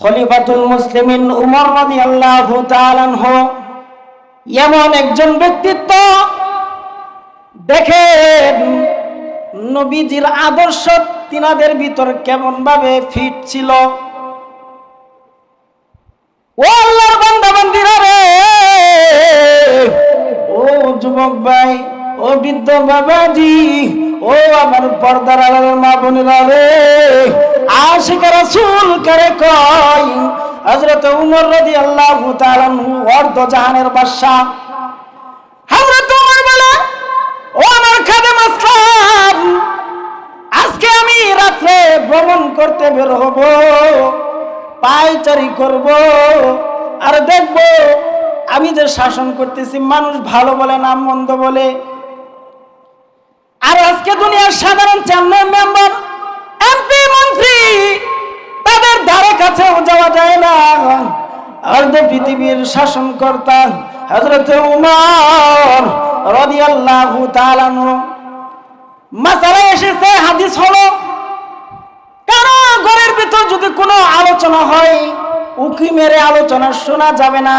খলিফাতুল মুসলিমিন উমর তাআলা আনহু এমন একজন ব্যক্তিত্ব দেখেন নবীজির আদর্শ তিনাদের ভিতর কেমন ভাবে ফিট ছিল। ও আল্লাহর বান্দা বান্দিরা রে! ও যুবক ভাই, ও বৃদ্ধ বাবাজি, ও আমার পর্দার আড়ালের মা বোনেরা রে! আশিক রাসূল করে কয়? হযরত উমর রাদিয়াল্লাহু তাআলা আনহু অর্ধ জাহানের বাদশা হযরত উমর বলে, ও আমার খাদেম আসলাম আজকে আমি রাত্রে ভ্রমণ করতে বের হব, পায়চারি করব আর দেখব আমি যে শাসন করতেছি, মানুষ ভালো বলে না মন্দ বলে। আর আজকে দুনিয়ার সাধারণ চেয়ারম্যান, মেম্বার এমপি মন্ত্রী, তাদের ধারে কাছেও যাওয়া যায় না। অর্ধ পৃথিবীর শাসনকর্তা হজরত উমর রাদিয়াল্লাহু তাআলা আনহু। মাসালা এসেছে, হাদিস হলো, কারও ঘরের ভিতর যদি কোনো আলোচনা হয়, উকি মেরে আলোচনা শোনা যাবে না,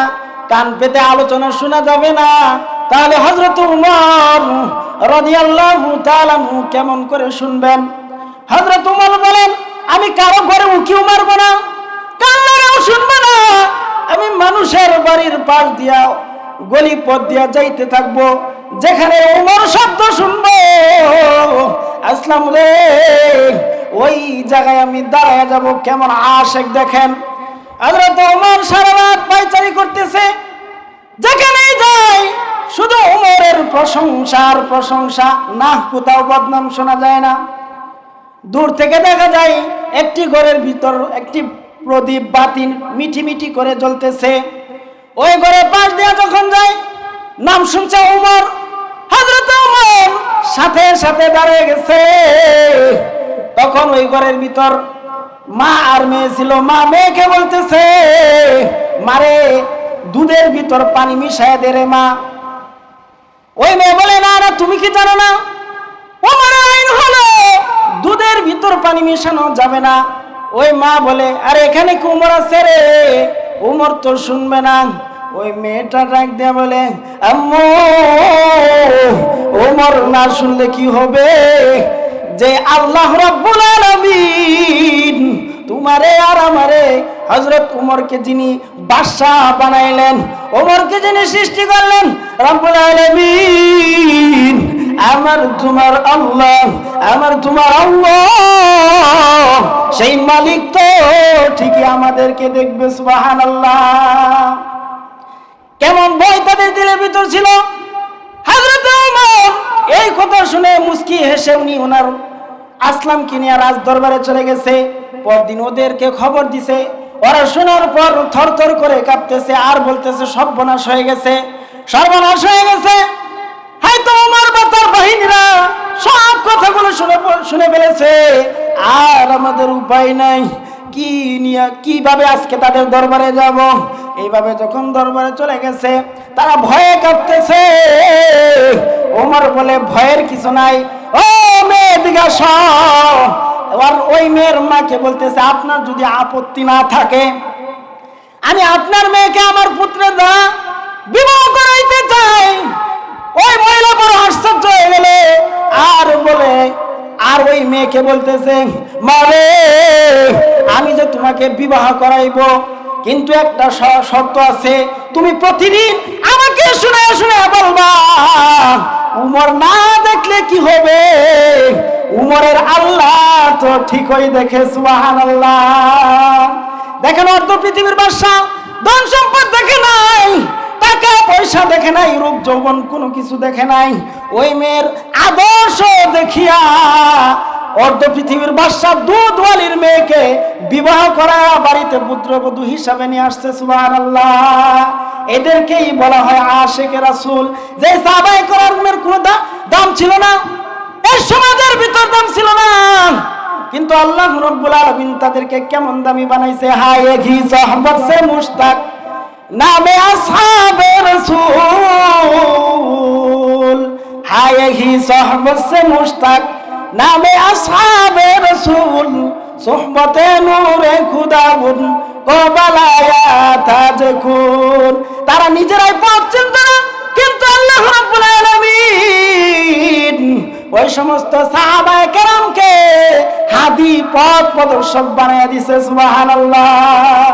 কান পেতে আলোচনা শোনা যাবে না, তাহলে হজরত উমর রাদিয়াল্লাহু তাআলা আনহু কেমন করে শুনবেন? হজরত উমর বলেন, আমি কারও ঘরে উকিও মারবো না। কান্নারেও শুনব না। আমি মানুষের বাড়ির পাশ দিয়া গলি পথ দিয়া যাইতে থাকব, যেখানে উমর শব্দ শুনব। আসলাম রে, ওই জায়গায় আমি দাঁড়ায় যাব, কেমন আশেক দেখেন। হযরত ওমর সারা রাত পাইচারি করতেছে। যেখানেই যাই, শুধু ওমরের প্রশংসার প্রশংসা না কোথাও বদনাম শোনা যায় না। দূর থেকে দেখা যায় একটি ঘরের ভিতর একটি প্রদীপ বাতি মিঠি মিঠি করে জ্বলতেছে। ওই ঘরের পাশ দিয়ে যখন যায়, নাম শুনছে উমর। হযরত উমর সাথে সাথে দাঁড়িয়ে গেছে। তখন ওই ঘরের ভিতর মা আর মেয়ে ছিল। মা মেয়েকে বলতেছে, মারে, দুধের ভিতর পানি মিশায় দে রে মা। ওই মেয়ে বলে, না না, তুমি কি জানো না ওমরের আইন হলো, দুধের ভিতর পানি মিশানো যাবে না। ওই মা বলে, আরে এখানে কি উমর আছে রে? উমর তো শুনবে না। ওই মেয়েটা ডাক দিয়ে বলে, আম্মু, ওমর না শুনলে কি হবে? যে আল্লাহ রাব্বুল আলামিন তোমারে আর আমারে হযরত উমরকে যিনি বাদশাহ বানাইলেন, ওমরকে যিনি সৃষ্টি করলেন, রব্বুল আলামিন আমার তোমার আল্লাহ, আমার তোমার আল্লাহ, সেই মালিক তো ঠিকই আমাদেরকে দেখবে, সুবহানাল্লাহ। কেমন ভয় তাদের দিলের ভিতর ছিল? এই কথা শুনে মুস্কি হেসে উনি ওনার আসলামকে নিয়ে রাজ দরবারে চলে গেছে। পরদিন ওদেরকে খবর দিছে। ওরা শোনার পর থরথর করে কাঁপতেছে আর বলতেছে, সর্বনাশ হয়ে গেছে, সর্বনাশ হয়ে গেছে। হয়তো আমার বা তার বাহিনীরা, সব কথাগুলো শুনে শুনে ফেলেছে। আর আমাদের উপায় নাই। কি নিয়ে, কীভাবে আজকে তাদের দরবারে যাব? এইভাবে যখন দরবারে চলে গেছে, তারা ভয়ে কাঁপতেছে ওমর বলে, ভয়ের কিছু নাই। ও মেয়ে দিঘা এবার ওই মেয়ের মাকে বলতেছে, আপনার যদি আপত্তি না থাকে, আমি আপনার মেয়েকে আমার পুত্রের দ্বারা বিবাহ করাইতে চাই। মেয়েকে বলতেছে মারে, আমি যে তোমাকে বিবাহ করাইব, কিন্তু একটা শর্ত আছে, তুমি প্রতিদিন আমাকে শুনে শুনে বলবা, উমর না দেখলে কি হবে? উমরের আল্লাহ তো ঠিকই দেখে সুবাহান আল্লাহ দেখেন অর্ধ পৃথিবীর বাদশা ধন সম্পদ দেখে নাই, টাকা পয়সা দেখে নাই রূপ যৌবন কোনো কিছু দেখে নাই, ওই মেয়ের আদর্শ দেখিয়া অর্ধ পৃথিবীর বাদশা দুধওয়ালির মেয়েকে বিবাহ করা বাড়িতে পুত্রবধূ হিসাবে নিয়ে আসছে সুবাহ আল্লাহ এদেরকেই বলা হয় আশেকে রাসূল। যে সাবাই করার কোনো দাম ছিল না, এই সমাজের ভিতর দাম ছিল না। কিন্তু আল্লাহ রব্বুল আলামিন তাদেরকে কেমন দামি বানাইছে? হায় ঘি সাহবত সে মুশতাক, নামে আসহাবে রসুল। হায় ঘি সাহবত সে মুশতাক নামে আসহাবে রসুল, সোহবতে নূরে খুদা বুন কবালায়া তাজকুন তারা নিজেরাই পথ চিনত না, কিন্তু আল্লাহ রাব্বুল আলামিন ওই সমস্ত সাহাবায়ে কেরামকে হাদি পথ প্রদর্শক বানায় দিছে, সুবহানাল্লাহ।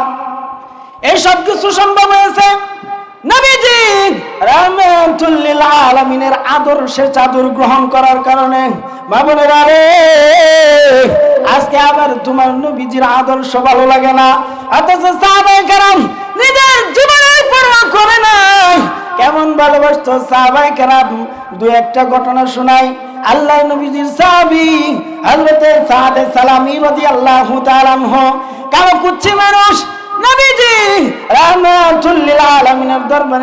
এই সব কিছু সম্ভব হয়েছে নবীজি রাহমাতুল্লিল আলামিনের আদর্শের চাদর গ্রহণ করার কারণে বাবনেরা রে, আজকে আবার তোমার নবীজির আদর্শ ভালো লাগে না। অথচ সাহাবায়ে কেরাম নিজের জীবনের পরোয়া করে না কেমন ভালোবাসতো সাহাবায়ে কেরাম দু একটা ঘটনা শোনাই। আল্লাহ নবীজির সাহাবী হযরতে সাদ সালামি রাদিয়াল্লাহু তাআলা কারও কুচ্ছি মানুষ নবীজি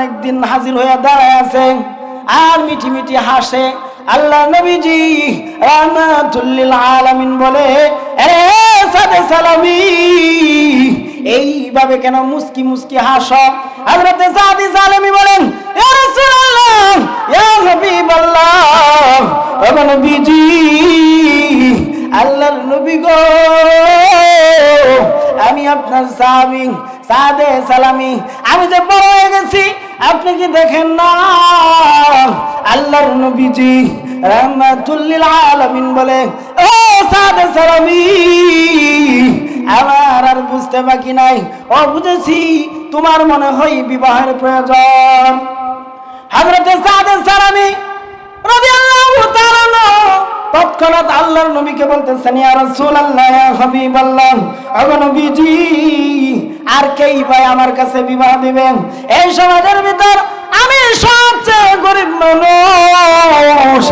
একদিন হাজির হয়ে দাঁড়ায় আছে আর মিঠি মিঠি হাসে, আল্লাহ নবীজি রাহমাতুল্লিল আলামিন বলে সাদে সালামি, এইভাবে কেন মুস্কি মুস্কি হাস? হযরতে সাদি সালামি বলেন ইয়া রাসূলুল্লাহ, ইয়া নবীজি আল্লাহর নবী গো। আমি আপনার সাহাবি, সাদে সালামি। আমি যে বড় হয়ে গেছি, আপনি কি দেখেন না? আল্লাহর নবীজি রহমাতুল্লিল আলামিন বলে, ও সাদে সালামি, আমার আর বুঝতে বাকি নাই। ও বুঝেছি, তোমার মনে হয় বিবাহের প্রয়োজন। তৎক্ষণাৎ আল্লাহর নবীকে বলতেছেন ইয়া রাসূলুল্লাহ, ইয়া হাবিবাল্লাহ ওগো নবীজি, আর কেই ভাই আমার কাছে বিবাহ দিবেন? এই সমাজের ভিতর আমি সবচেয়ে গরিব মানুষ।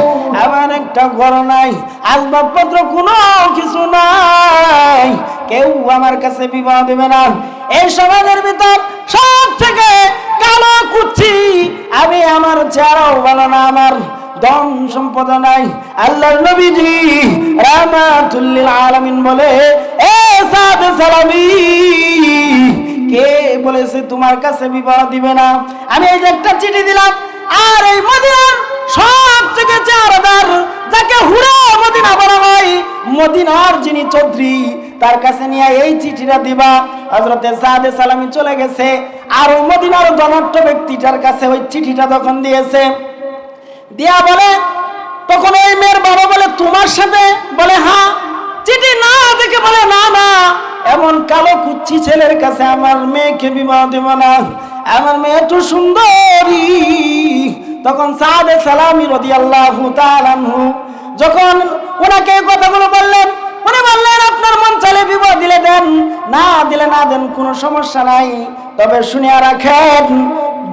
আমার একটা ঘর নাই, আসবাবপত্র কোনো কিছু নাই। কেউ আমার কাছে বিবাহ দেবে না। এই সমাজের ভিতর সব থেকে কালো কুচ্ছি আমি, আমার চেহারাও ভালো না আমার। ধন সম্পদ নাই। আল্লাহর নবীজি রাহমাতুল্লিল আলামিন বলে, এ সাদ সালামি, কে বলেছে তোমার কাছে বিবাহ দিবে না? আমি এই যে একটা চিঠি দিলাম, আর এই মদিনার সব থেকে চেহারাদার, যাকে হুড়া মদিনা বলা হয়, মদিনার যিনি চৌধুরী, তার কাছে নিয়ে এই চিঠিটা দিবা। হজরতে সাদে সালামি চলে গেছে, আর ওই মদিনার ধনাঢ্য ব্যক্তিটার কাছে ওই চিঠিটা যখন দিয়েছে দিয়া বলে, তখন ওই মেয়ের বাবা বলে, তোমার সাথে? বলে হ্যাঁ। চিঠি না দেখে বলে, না না। এমন কালো কুচ্ছি ছেলের কাছে আমার মেয়েকে বিবাহ দেব না। আমার মেয়ে তো সুন্দরী। তখন সাদে সালামি রদি আল্লাহ যখন ওনাকে কথাগুলো বললেন, উনি বললেন, আপনার মন চলে বিবাহ দিলে দেন, না দিলে না দেন কোনো সমস্যা নাই। তবে শুনিয়া রাখেন,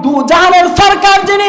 দু জাহানের সরকার যিনি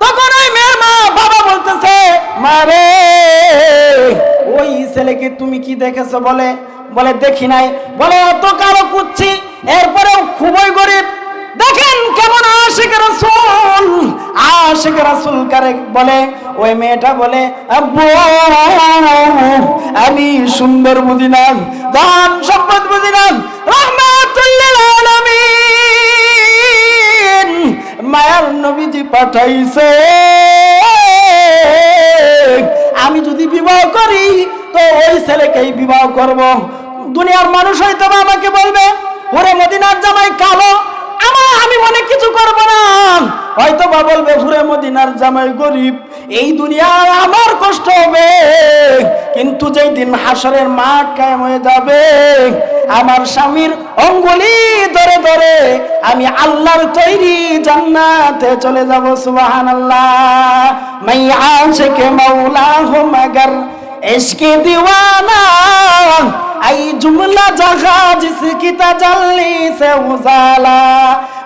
তখন ওই মেয়ের মা, বাবা বলতেছে মারে ওই ছেলেকে তুমি কি দেখেছ বলে? বলে, দেখি নাই। বলে, অত কালো কুচ্ছি, এরপরেও খুবই গরিব। দেখেন কেমন আশিক রাসূল আশিক রাসূল কারে বলে, ওই মেয়েটা বলে, আব্বু, আমি সুন্দর মদিনা দান সম্পদ মদিনা রহমাতুল্লিল আলামিন। মায়ার নবীজি পাঠাইছে। আমি যদি বিবাহ করি, তো ওই ছেলেকেই বিবাহ করব। দুনিয়ার মানুষ হয়তো আমাকে বলবে, ওরে মদিনার জামাই কালো আমার আমি মনে কিছু করব না। হয়তো বা বলবে ঘুরে মদিনার জামাই গরিব, এই দুনিয়ায় আমার কষ্ট হবে। কিন্তু যেই দিন হাসরের মাঠ কায়েম হয়ে যাবে, আমার স্বামীর অঙ্গুলি ধরে ধরে আমি আল্লাহর তৈরি জান্নাতে চলে যাব সুবাহান আল্লাহ মাই আশিকে মাওলা হো মগর ইশকে দিওয়ানা আই জুমলা জাগা জিসকি তাজাল্লি সে উজালা।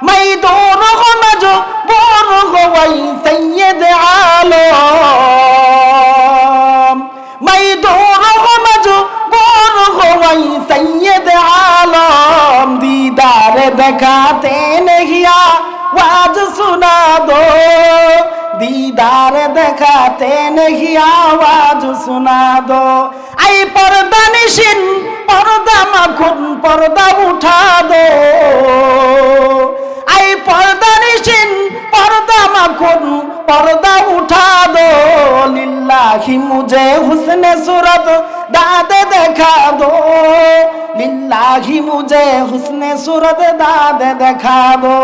মাই দূর হো নজো বর হো ওয়াই সাইয়্যিদ আলম। মাই দূর হো নজো বর হো ওয়াই সাইয়্যিদ আলম। দিদার দেখাতে নহিয়া, ওয়াজ সুনা দো। दीदार देखाते नहीं आवाज सुना दो आई पर्दा निशिन पर्दा मखुन पर्दा उठा दो आई पर्दा निशिन पर्दा मखुन पर्दा उठा दो लिल्लाही मुझे हुस्न सूरत दाद देखा दो লিল্লাহি মুজে হুসনে সুরত দাদে দেখাবো।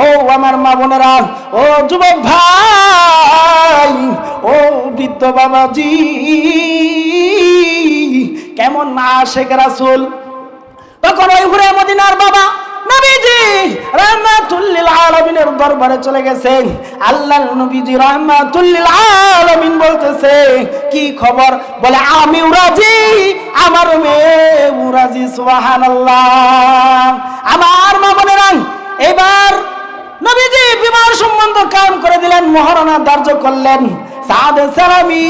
ও আমার মা বোনেরা, ও যুবক ভাই, ও বৃদ্ধ বাবাজি, কেমন না শেখ রাসুল? তখন ওই ঘুরে মদিনার বাবা নবীজি রাহমাতুল্লিল আলামিনের দরবারে চলে গেছেন। আল্লাহর নবীজি রাহমাতুল্লিল আলামিন বলতেছে, কি খবর? বলে, আমি উরাজি, আমার মেয়ে উরাজি, সুবহানাল্লাহ। আমার মা বোনেরা এবার নবীজি বিবাহ সম্বন্ধ কায়েম করে দিলেন, মহারণা ধার্য করলেন। সাদে সালামি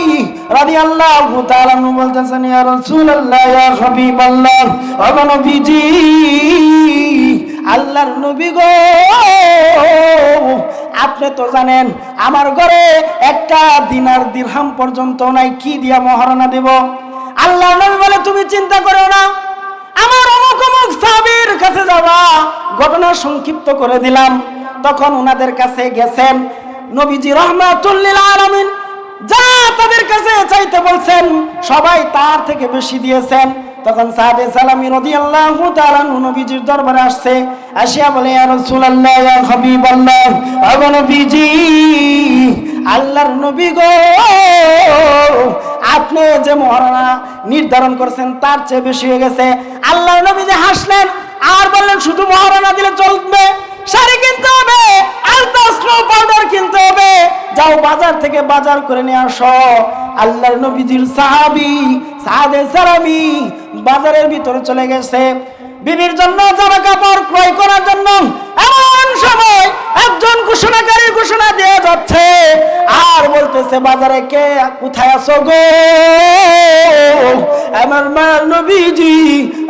রাদিয়াল্লাহু তাআলা নু বলতেছেন, ইয়া রাসূলুল্লাহ, ইয়া হাবিবাল্লাহ। ও নবীজি আল্লাহর নবী গো। আপনি তো জানেন, আমার ঘরে একটা দিনার দিরহাম পর্যন্ত নাই, কি দিয়া মহারণা দেব? আল্লাহর নবী বলে, তুমি চিন্তা করো না, আমার অমুক অমুক সাবির কাছে যাওয়া ঘটনা সংক্ষিপ্ত করে দিলাম। তখন ওনাদের কাছে গেছেন, নবীজি রহমাতুল্লিল আলামিন, যা তাদের কাছে চাইতে বলছেন, সবাই তার থেকে বেশি দিয়েছেন। তখন সাদে সালামি রদি আল্লাহ নবীজির দরবারে আসছে, আসিয়া বলে নবীজি, আল্লাহর নবী গো, আপনি যে মহারণা নির্ধারণ করছেন তার চেয়ে বেশি হয়ে গেছে। আল্লাহর নবী যে হাসলেন, আর বললেন, শুধু মহারণা দিলে চলবে। শাড়ি কিনতে হবে আলতা স্নো পাউডার কিনতে হবে। যাও বাজার থেকে বাজার করে নিয়ে আসো। আল্লাহর নবীজির সাহাবি সাহাদে সালামি বাজারের ভিতরে চলে গেছে। বিবির জন্য জামা কাপড় ক্রয় করার জন্য এমন সময় একজন ঘোষণাকারী ঘোষণা দিয়ে যাচ্ছে। আর বলতেছে, বাজারে কে? কোথায় আছো গো? আমার মা নবীজি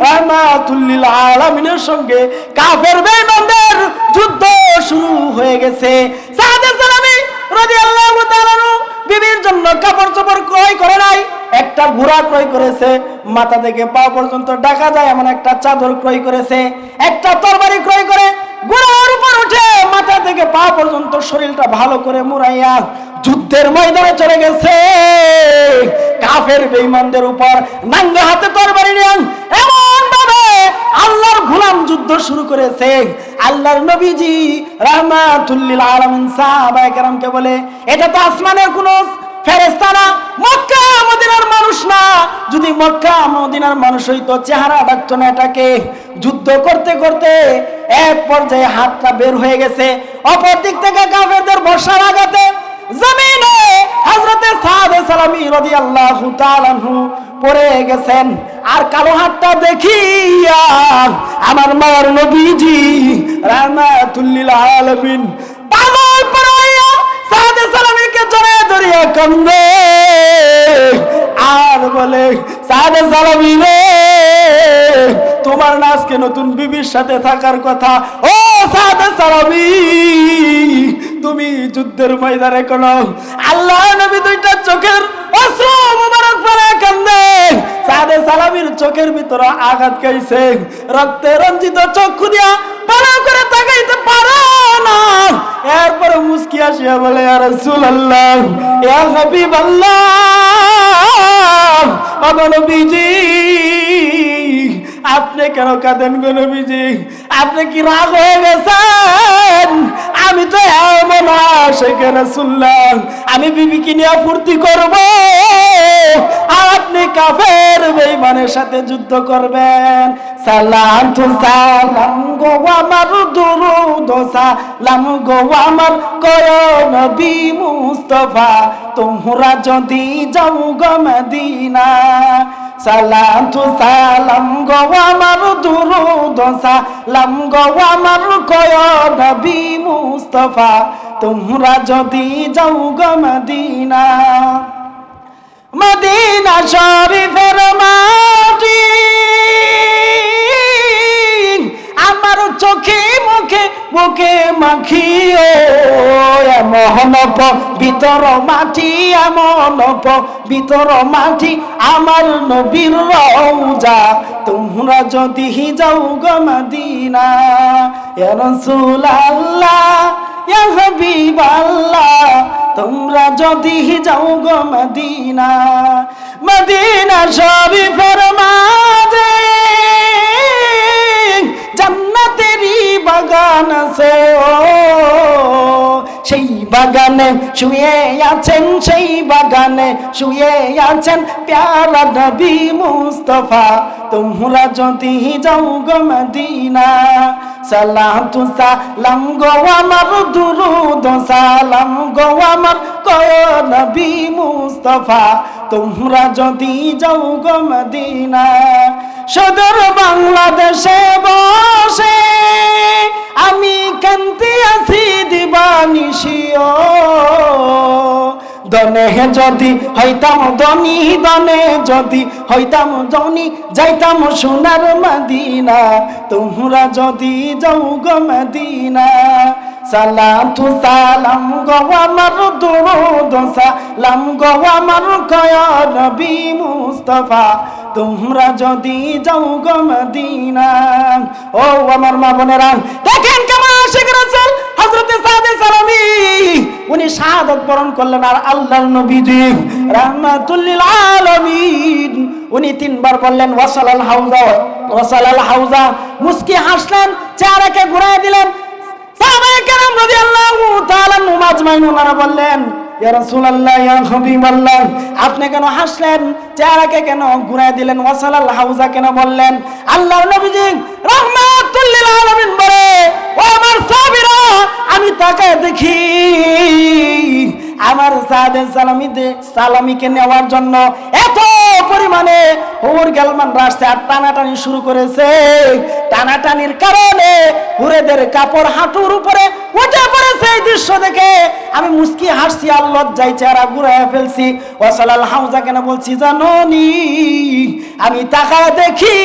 রাহমাতুল্লিল আলামিনের সঙ্গে কাফের বেঈমানদের যুদ্ধ শুরু হয়ে গেছে। সাদে সালামি রাদিয়াল্লাহু তাআলা বিবির জন্য কাপড় চোপড় ক্রয় করে নাই, একটা ঘোড়া ক্রয় করেছে, মাথা থেকে পা পর্যন্ত ডাকা যায় এমন একটা চাদর ক্রয় করেছে, একটা তরবারি ক্রয় করে ঘোড়ার উপর উঠে মাথা থেকে পা পর্যন্ত শরীরটা ভালো করে মুড়াইয়া যুদ্ধের ময়দানে চলে গেছে। কাফের বেঈমানদের উপর নাঙ্গা হাতে তরবারি নিয়ে এমন ভাবে আল্লাহর গোলাম যুদ্ধ শুরু করেছে। আল্লাহর নবীজি রাহমাতুল্লিল আলামিন সাহাবায়ে কেরামকে বলে, এটা তো আসমানের কোনো ফেরেশতা না, মক্কা মদিনার মানুষ না। যদি মক্কা মদিনার মানুষ হইতো, চেহারা ডাকতো না এটাকে। যুদ্ধ করতে করতে এক পর্যায়ে হাতটা বের হয়ে গেছে। অপর দিক থেকে কাফেরদের বর্ষার আঘাতে জমিনে হযরতে সাদে সালামি রাদিয়াল্লাহু তাআলা পড়ে গেছেন। আর কালো হাতটা দেখিয়া আমার মার নবীজি রাহমাতুল্লিল আলামিন পাগল পড়াইয়া সাদে সালামিকে জড়িয়ে ধরিয়া কান্দে। আর বলে, সাদে সালামি রে তোমার না আজকে নতুন বিবির সাথে থাকার কথা। ও সাদে সালামি তুমি যুদ্ধের ময়দানে কোন আল্লাহ নবী দুইটা চোখের অশ্রু মুবারক পরে কান্দে। সাদে সালামির চোখের ভিতরে আঘাত খাইছে। রক্তে রঞ্জিত চক্ষু দিয়া ভালো করে তাকাইতে পারো না। এরপরে মুসকি আসিয়া বলে আর রসুল আল্লাহ ইয়া হাবিবাল্লাহ অগণবীজি আপনি কেন কাঁদেন গো নবীজি? আপনি কি রাগ হয়ে গেছেন? আশেখ রাসূলুল্লাহ, আমি বিবিকে নিয়ে ফুর্তি করব। আর আপনি কাফের বেঈমানের সাথে যুদ্ধ করবেন। সালাম তু সালাম গো আমার দুরুদ, সালাম গো আমার কয় নবী মুস্তাফা, তোমরা যদি যাও গো মদিনা সালাম তু সালাম গো আমার দুরুদ সালাম গো আমার কয় নবী মুস্তাফা, তোমরা যদি যাও গো মদিনা। মদিনা শরীফের মাটি, আমার চোখে বুকে মাখিও এমন ভিতর মাটি এমন ভিতর মাটি, আমার নবীর রওজা। তোমরা যদি যাও গো মদিনা ইয়া রাসূলুল্লাহ ইয়া হাবিবাল্লাহ, তোমরা যদি যাও গো মদিনা মদিনা শরীফের বাগানে শুয়ে আছেন সেই বাগানে, শুয়ে আছেন প্যারা নবী মুস্তফা। তোমরা যদি যাও গো মদিনা, সালাম তু সালাম গো আমার দুরুদ, সালাম গো আমার কয় নবী মুস্তফা। তোমরা যদি যাও গো মদিনা, সদর বাংলাদেশে বসে দিবানিশিও দনে যদি হইতাম ধনী দনে যদি হইতাম ধনী, যাইতাম সোনার মদিনা। তোমরা যদি যাও গো মদিনা। সালাম তু সালাম গো আমার দুরুদ, সালাম গো আমার কয় নবী মুস্তফা। তোমরা যদি যাও গো মদিনা। ও আমার মা বোনেরা, দেখেন কেমন হযরতে সাদে সালামি, উনি শাহাদাত বরণ করলেন আর আল্লাহর নবীজি রাহমাতুল লিল আলামিন। উনি তিনবার বললেন, ওয়াসালাল হাউজা ওয়াসালাল হাউজা। মুস্কি হাসলেন, চেহারাকে ঘুরায় দিলেন। সাহাবায়ে কেরাম রাদিয়াল্লাহু তাআলা মাজমাইন ওনারা বললেন আপনি কেন হাসলেন? চেহারাকে কেন ঘুরায় দিলেন? ওয়াসালাল হাউজা কেন বললেন? আল্লাহর নবীজি রাহমাতুল লিল আলামিন বলে, ও আমার সাহাবীরা আমি তাকায় দেখি আমার সাদের সালামিতে, সালামিকে নেওয়ার জন্য এত পরিমাণে হুর গেলমান রাস্তা আর টানাটানি শুরু করেছে। টানাটানির কারণে হুরেদের কাপড় হাঁটুর উপরে উঠে পড়েছে এই দৃশ্য দেখে। আমি মুসকি হাসছি, আর লজ্জায় চেহারা ঘুরাইয়া ফেলছি। ওয়াসালাল হাউজা কেন বলছি, জাননি, আমি তাকা দেখি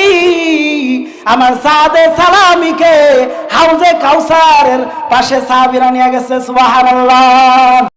আমার সাদে সালামিকে হাউজে কাউসারের পাশে সাহাবিরা নিয়ে গেছে, সুবহানাল্লাহ।